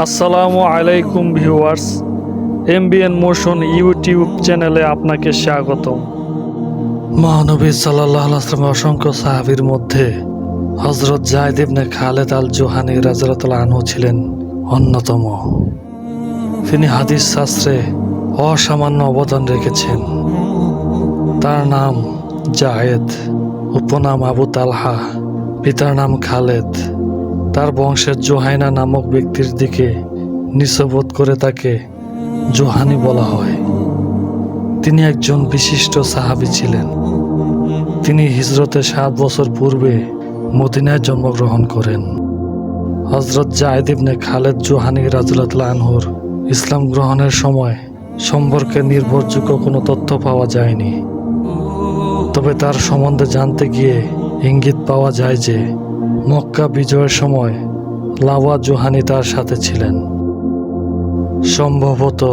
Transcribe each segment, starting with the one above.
আসসালামু আলাইকুম viewers, MBN motion YouTube চ্যানেলে আপনাকে স্বাগতম। মহানবী সাল্লাহ আসলামের অসংখ্য সাহাবির মধ্যে হজরত Zayd ibn Khalid al Juhani রাজরাতুল আনহু ছিলেন অন্যতম। তিনি হাদিস শাস্ত্রে অসামান্য অবদান রেখেছেন। তার নাম জায়েদ, উপনাম আবু তালহা, পিতার নাম খালেদ। তার বংশের জোহাইনা নামক ব্যক্তির দিকে নিঃসবোধ করে তাকে জোহানি বলা হয়। তিনি একজন বিশিষ্ট সাহাবী ছিলেন। তিনি হিজরতের সাত বছর পূর্বে মদিনায় জন্মগ্রহণ করেন। হজরত জায়দ ইবনে খালেদ জোহানি রাজুল্লাহ আনহুর ইসলাম গ্রহণের সময় সম্পর্কে নির্ভরযোগ্য কোনো তথ্য পাওয়া যায়নি। তবে তার সম্বন্ধে জানতে গিয়ে ইঙ্গিত পাওয়া যায় যে মক্কা বিজয়ের সময় লাওয়া জোহানি তার সাথে ছিলেন। সম্ভবত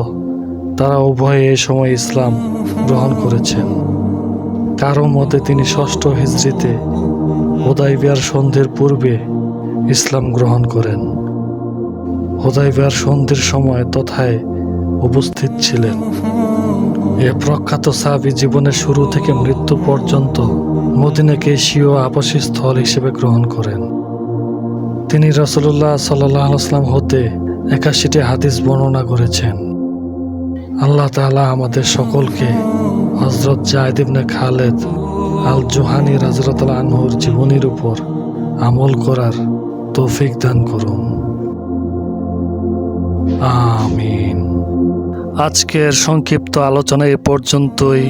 তারা উভয়ে এ সময় ইসলাম গ্রহণ করেছেন। কারও মতে তিনি ষষ্ঠ হিজড়িতে হোদাইবিয়ার সন্ধির পূর্বে ইসলাম গ্রহণ করেন। হোদাইবিয়ার সন্ধির সময় তথায় উপস্থিত ছিলেন। এ প্রখ্যাত সাহাবি জীবনের শুরু থেকে মৃত্যু পর্যন্ত মদিনাকে স্বীয় আবাসী স্থল হিসেবে গ্রহণ করেন। তিনি রসুল্লাহ সাল্লাহ আসলাম হতে একাশিটি হাদিস বর্ণনা করেছেন। আল্লাহ তাআলা আমাদের সকলকে হজরত Zayd ibn Khalid al Juhani রাজরতাল আনহুর জীবনীর উপর আমল করার তৌফিক দান করুন। আমিন। আজকের সংক্ষিপ্ত আলোচনা এ পর্যন্তই।